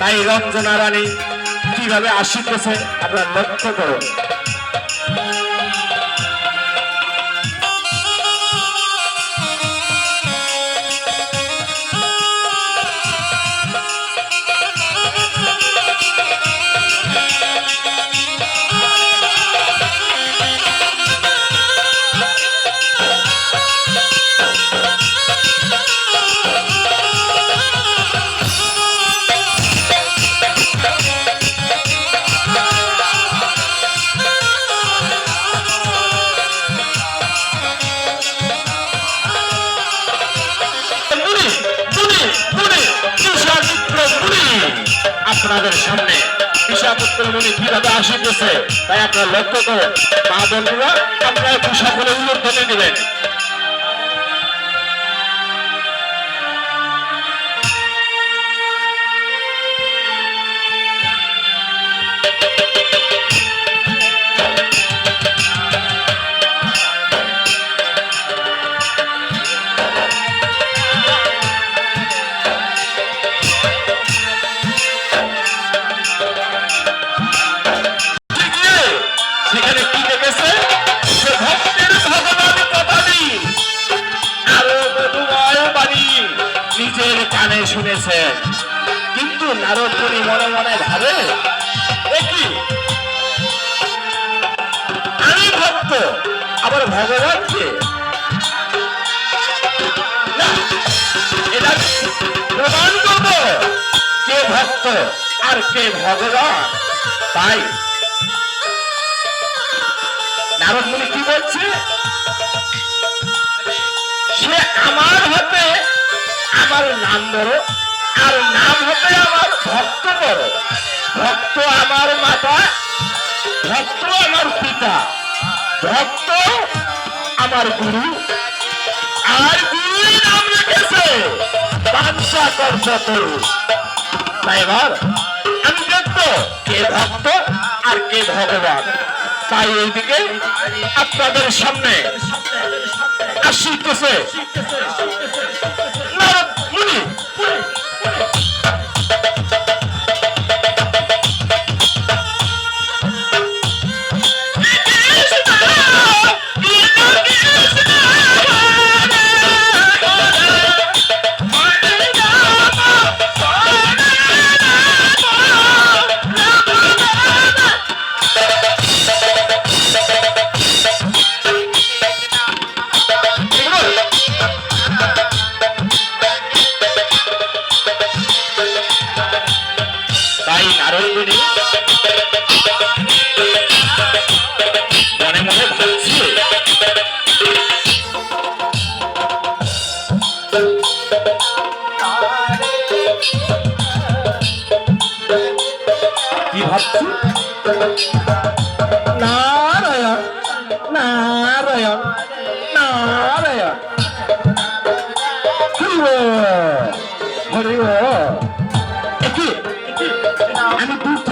তাই রঞ্জনা রানী কীভাবে আসিতেছে আপনার লক্ষ্য করুন? ঈশাপুত্র মুনি কীভাবে আসিতেছে। তাই আপনারা লক্ষ্য করেন মা বন্ধুরা আপনারা একটু সকলে উল্লেখনে নেবেন কে ভক্ত আর কে ভগবান? তাই নারদ মুনি কি বলছে? সে আমার হাতে আমার নাম বড় আর নাম হতে আমার ভক্ত বড় ভক্ত আমার মাতা, ভক্ত আমার পিতা, ভক্ত আমার গুরু, আর তাই। এবার আমি দেখব কে ভক্ত আর কে ভগবান? তাই এইদিকে আপনাদের সামনে আসিতেছে।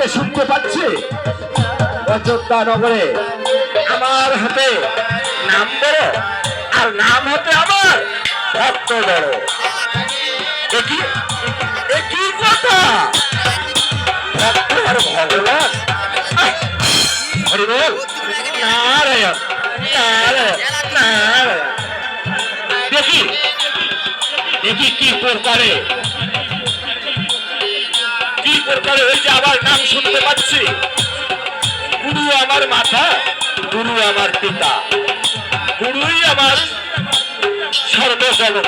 থেকে শুনতে পাচ্ছি। অযোধ্যা নগরে আমার হাতে নাম বড় আর নাম হতে আমার ভক্ত বড় দেখি দেখি দেখি কি প্রকারে কি প্রকারে আবার নাম শুনতে পাচ্ছি। গুরু আমার মাথা গুরু আমার পিতা। গুরুই আমার সর্বজগৎ।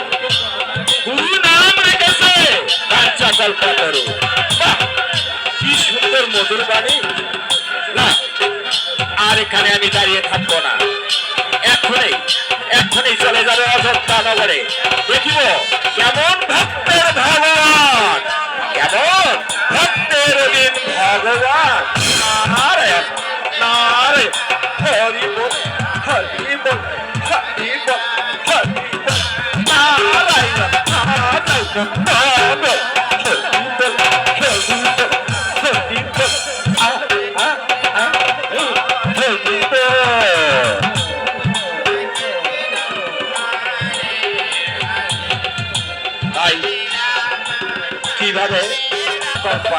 গুরু নাম রেখেছে বাহ! কি সুন্দর মধুর বাণী। না, আর এখানে আমি দাঁড়িয়ে থাকব না। এখনই এখনই চলে যাবে অযোধ্যা নগরে। দেখিব কেমন ভক্তের ভগবান কেমন ভক্তের দিন ভগবান। নারে নারায়ণ হরি বল হরি বল হরি বল হরি বল নারায়ণ নারায়ণ নারায়ণ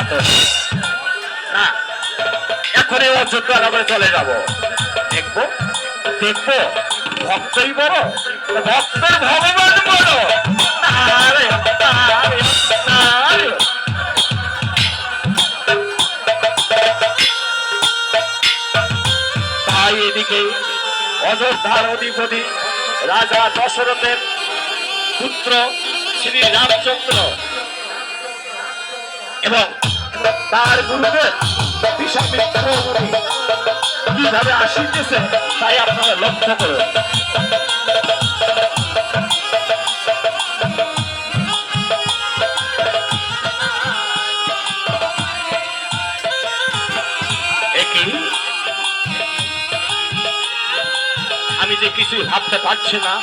কীভাবে না চলে যাব দেখব দেখব, ভক্তই বড়, ভক্তের ভগবান বড় আরে। তাই এদিকে অযোধ্যার অধিপতি রাজা দশরথের পুত্র শ্রী রামচন্দ্র এবং তার বিশ্বামিত্র মুনি কীভাবে তাই আপনারা লক্ষ্য আমি যে কিছু ভাবতে পারছি না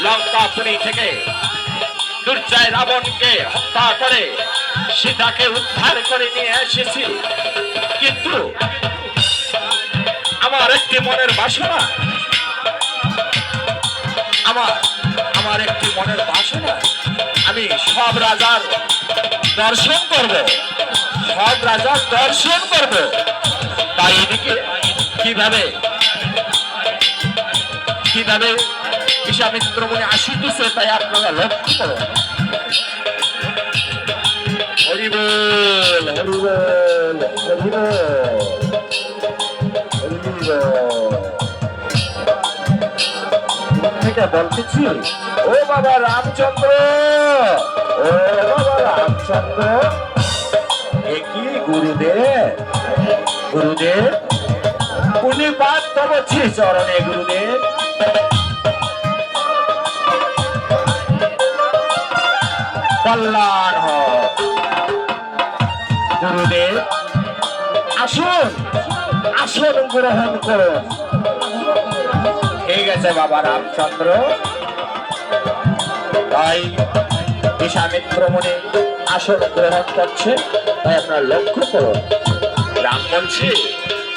লঙ্কাপুরি থেকে দুর্জয় রাবণকে হত্যা করে সীতাকে উদ্ধার করে নিয়ে এসেছি। কিন্তু আমার একটি মনের বাসনা, আমার আমার একটি মনের বাসনা, আমি সব রাজার দর্শন করব। সব রাজার দর্শন করব। তাই এদিকে কীভাবে কীভাবে বিশ্বামিত্র মনে আসিতেছে তাই আপনারা লক্ষ্য করুন। হরিবল হরিবল হরিবল থেকে বলতেছি ও বাবা রামচন্দ্র! ও বাবা রামচন্দ্র! এ কি গুরুদেব? গুরুদেব? উনি পাঠ তব শ্রী চরণে গুরুদেব। কল্যাণ গ্রহণ করুন। ঠিক আছে বাবা রামচন্দ্র। তাই বিশ্বামিত্র মনে আসন গ্রহণ করছে, তাই আপনার লক্ষ্য করুন। রাম বলছে,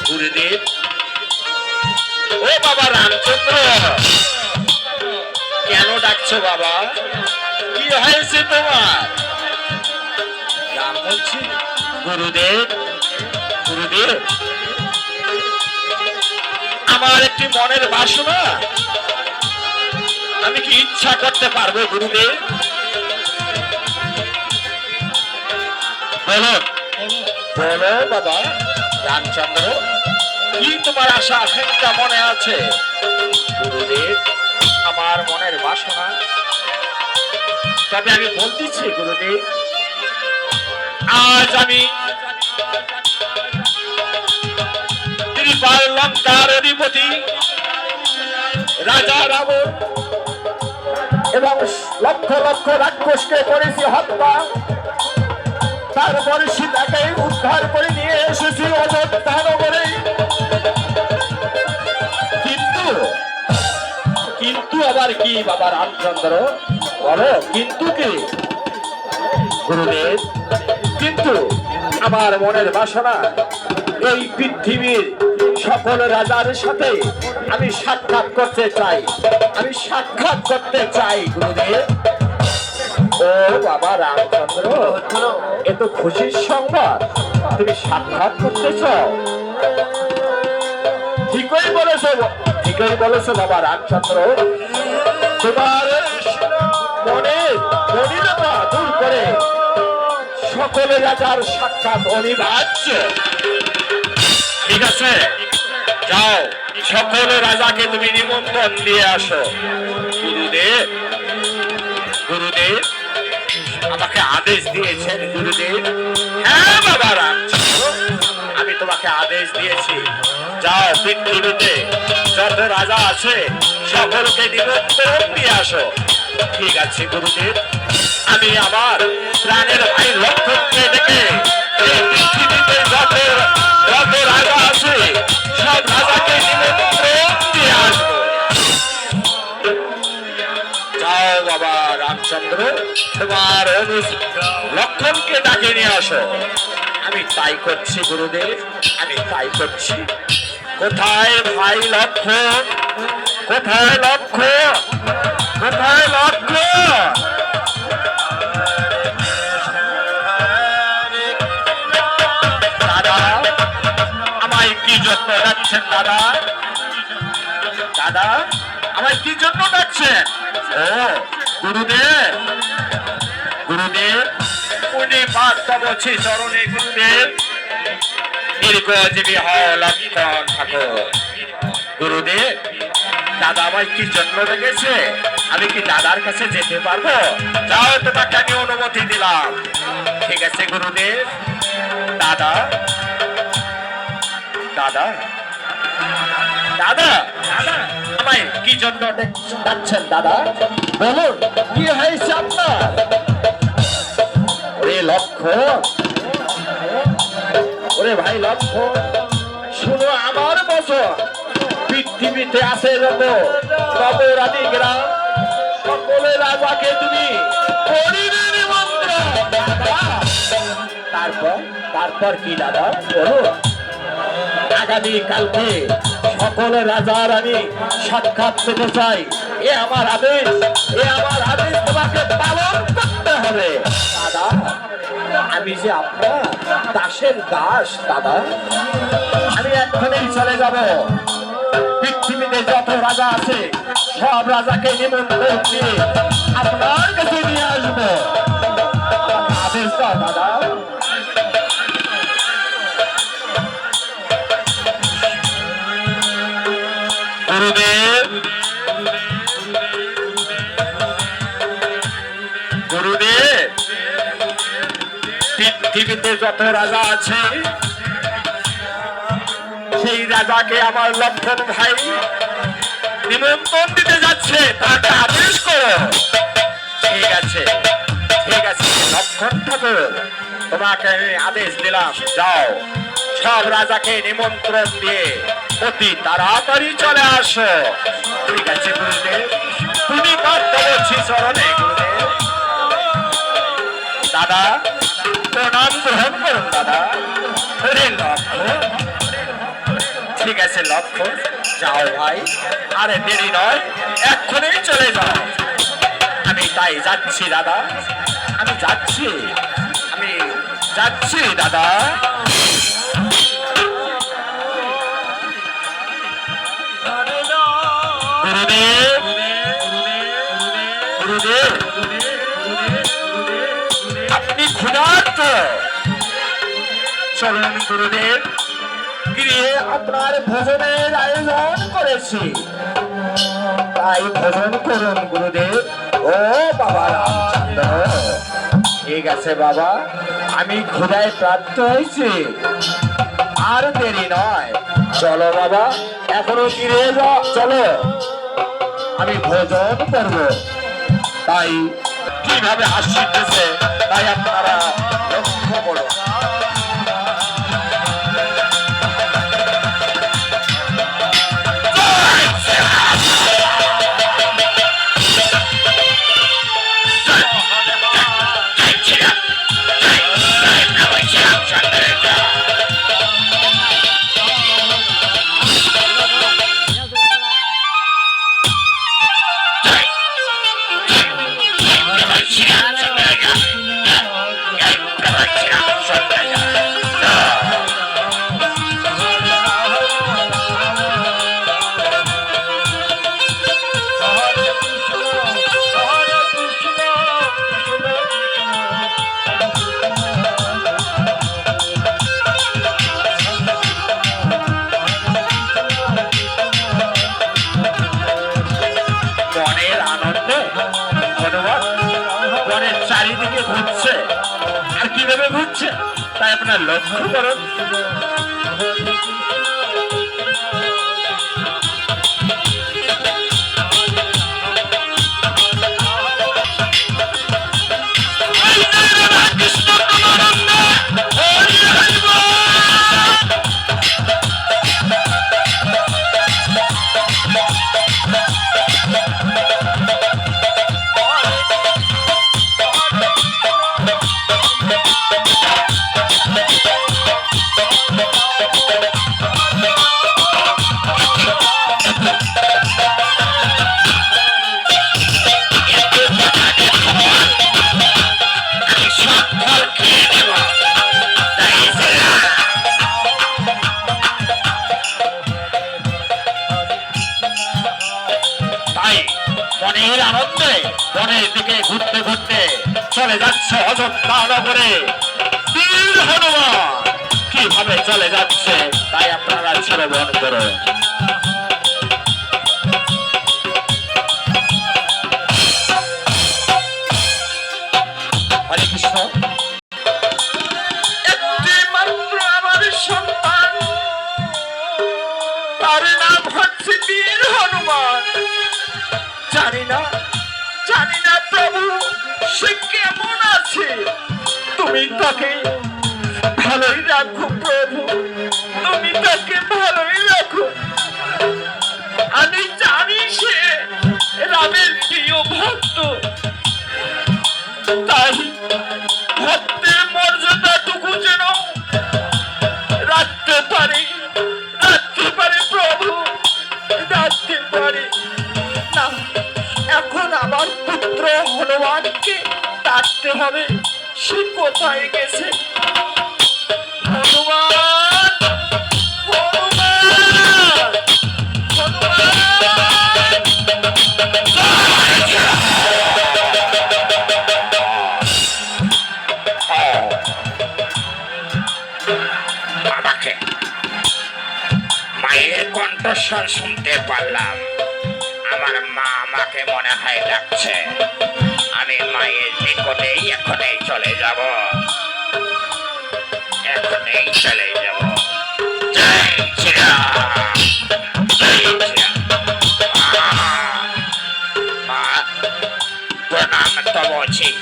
গুরুদেব ও বাবা রামচন্দ্র, কেন ডাকছো বাবা? কি হয়েছে তোমার? রাম বলছে, গুরুদেব গুরুদেব আমার একটি মনের বাসনা। আমি কি ইচ্ছা করতে পারব গুরুদেব? বলো। বাবা, রামচন্দ্র, কি তোমার আশা আকাঙ্ক্ষা মনে আছে? গুরুদেব, আমার মনের বাসনা। তবে আমি বলতেছি, গুরুদেব, আজ আমি ত্রিপাল লঙ্কার অধিপতি রাজা রাবণ। এবং লক্ষ লক্ষ রাক্ষসকে করেছি হত্যা। তারপরে সীতাকে উদ্ধার করে নিয়ে এসেছি অযোধ্যা নগরে। কিন্তু কিন্তু আবার কি বাবা রামচন্দ্র? বলো কিন্তু কি? গুরুদেব কিন্তু আমার মনের বাসনা এই পৃথিবীর সকল রাজার সাথে আমি সাক্ষাৎ করতে চাই। আমি সাক্ষাৎ করতে চাই, গুরুদেব। ও বাবা রামচন্দ্র, এ তো খুশির সংবাদ। তুমি সাক্ষাৎ করতে চাও। ঠিকই বলেছ ঠিকই বলেছ বাবা রামচন্দ্র। তোমার মনে মলিনতা দূর করে সকলে রাজার সাক্ষাৎ অনিবার্য। ঠিক আছে। যাও, সকল রাজাকে তুমি নিমন্ত্রণ দিয়ে আসো। গুরুদেব গুরুদেব, আমাকে আদেশ দিয়েছেন, গুরুদেব। হ্যাঁ বাবা আমি তোমাকে আদেশ দিয়েছি। যাও পৃথিবীতে যত রাজা আছে, সকলকে নিমন্ত্রণ দিয়ে আসো। ঠিক আছে, গুরুদেব। আমি আমার প্রাণের ভাই ডেকে এই পৃথিবীতে যত রাজাকে নিমন্ত্রণ আসব যাও বাবা রামচন্দ্র, তোমার লক্ষণকে ডাকে নিয়ে আসো। আমি তাই করছি গুরুদেব, আমি তাই করছি। কোথায় ভাই লক্ষণ কোথায় লক্ষণ কোথায় লক্ষণ কি জন্য ডাকছেন দাদা? দাদা, আমায় কি জন্য ডাকছেন? ও, গুরুদেব। গুরুদেব, উনি বার্তা বলছি চরণে গুরুদেব। দীর্ঘজীবী হও লক্ষণ ঠাকুর। গুরুদেব, দাদা আমার কি জন্য ডেকেছে আমি কি দাদার কাছে যেতে পারব? যাও, তোমাকে আমি অনুমতি দিলাম। ঠিক আছে, গুরুদেব। দাদা দাদা। দাদা, আমায় কি জন্য ডাকছেন দাদা? বলুন, কি হয়েছে আপনার? ওরে লক্ষ্য ওরে ভাই লক্ষ্য শুনো আমার মতো পৃথিবীতে আছে যত নবরাধি গ্রাম। সকলে রাজাকে তুমি। তারপর তারপর কি দাদা? বলুন। আগামী কালকে সকল রাজার আমি সাক্ষাৎ পেতে চাই। এ আমার আদেশ, এ আমার আদেশ তোমাকে পালন করতে হবে। দাদা, আমি যে আপনার দাসের দাস, দাদা, আমি এক্ষুনি চলে যাব। পৃথিবীতে যত রাজা আছে, সব রাজাকে নিমন্ত্রণ দিয়ে আপনার কাছে পৃথিবীতে যত রাজা আছে, সেই রাজাকে আমার লক্ষণ ভাই নিমন্ত্রণ দিতে যাচ্ছে। তাকে আদেশ করো। ঠিক আছে ঠিক আছে, লক্ষণ ঠাকুর তোমাকে আমি আদেশ দিলাম, যাও। সব রাজাকে নিমন্ত্রণ দিয়ে অতি তাড়াতাড়ি চলে আসো। ঠিক আছে, গুরুদেব। তুমি বলছি, চরণে গুরুদেব। দাদা প্রণাম গ্রহণ করুন দাদা ওরে লক্ষ্য ঠিক আছে লক্ষ্য যাও ভাই আরে দেরি নয় এক্ষুনি চলে যাও। আমি তাই যাচ্ছি দাদা। আমি যাচ্ছি আমি যাচ্ছি দাদা। গুরুদেব। চলুন গুরুদেব গিয়ে আপনার ভোজনের আয়োজন করেছি। তাই ভোজন করুন গুরুদেব। ও বাবা রামচন্দ্র, ঠিক আছে বাবা, আমি ক্ষুধায় প্রাপ্ত হয়েছি। আর দেরি নয়। চলো বাবা, এখনও ফিরে যাও, চলো। আমি ভোজন করব। তাই কীভাবে হাসিতেছে তাই আপনারা তাই আপনার করুন আনন্দে বনের দিকে ঘুরতে ঘুরতে চলে যাচ্ছে বীর হনুমান, কীভাবে চলে যাচ্ছে তাই আপনারা শ্রবণ করুন হরে কৃষ্ণ। না, জানি না প্রভু, সে কেমন আছে? তুমি তাকে ভালোই রাখো প্রভু, তুমি তাকে ভালোই রাখো। আমি জানি সে রামের প্রিয় ভক্ত, তাই আমার পুত্র হনুমানকে ডাকতে হবে। সে কোথায় গেছে? মায়ের কণ্ঠস্বর শুনতে পারলাম। আমাকে মনে হয় লাগছে। আমি মায়ের নিকটেই এখনই চলে যাব। এখনই চলে যাব।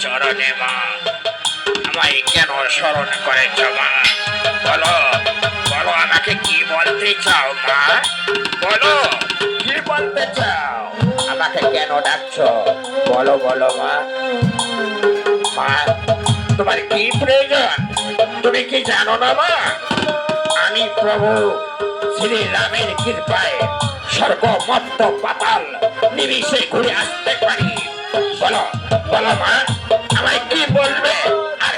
চরণে মা। আমায় কেন স্মরণ করেছ মা বলো বলো আমাকে কি বলতে চাও, মা? বলো, কি বলতে চাও? আমাকে কেন ডাকছো? বলো বলো, মা। মা, তোমার কি প্রয়োজন? তুমি কি জানো না, মা? আমি প্রভু শ্রী রামের কৃপায় স্বর্গ মত্ত পাতাল নিমিষে ঘুরে আসতে পারি। বলো বলো, মা, আমায় কি বলবে? আর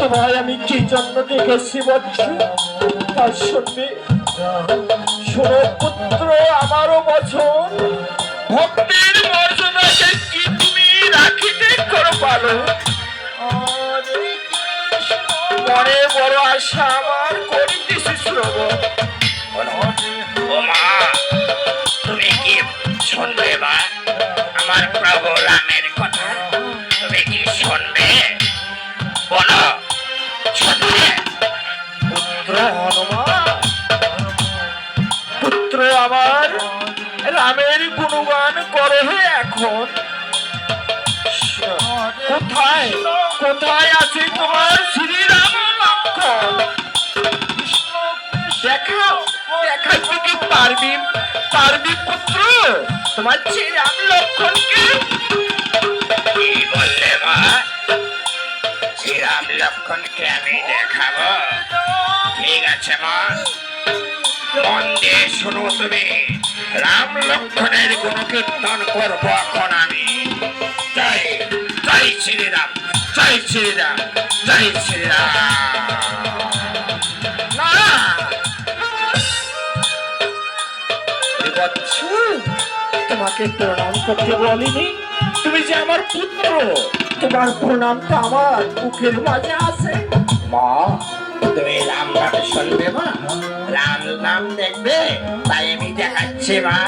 তোমায় আমি কি জন্য দেখেছি বলছি? তার শুনবে শোনো পুত্র আমারও বছর। ভক্তির মর্যাদাকে কি তুমি রাখিতে করো পালো? মনে বড় আশা আমার করিতেছি শ্রবণ। মা। তুমি কি শুনবে মা আমার প্রভু রামের কথা। তুমি কি শুনবে? বলো। শুনবে? পুত্র হনুমান। পুত্র আমার রামের গুণগান করে এখন। কোথায়? কোথায় আছে তোমার শ্রীরাম লক্ষণ দেখাও। পারবি? পারবি পুত্র? তোমার শ্রীরাম লক্ষণকে কি? বললে মা? শ্রীরাম লক্ষণকে আমি দেখাবো। ঠিক আছে মা। মন দিয়ে শোনো তুমি। রাম লক্ষণের গুণ কীর্তন করব এখন আমি। জয় জয় শ্রীরাম জয় শ্রীরাম জয় শ্রীরাম। তোমাকে প্রণাম করতে বলিনি? তুমি যে আমার পুত্র। তোমার প্রণামটা আমার মুখের মাঝে আছে। মা তুমি রাম নাম শুনবে মা। রাম নাম দেখবে তাই আমি দেখাচ্ছি মা।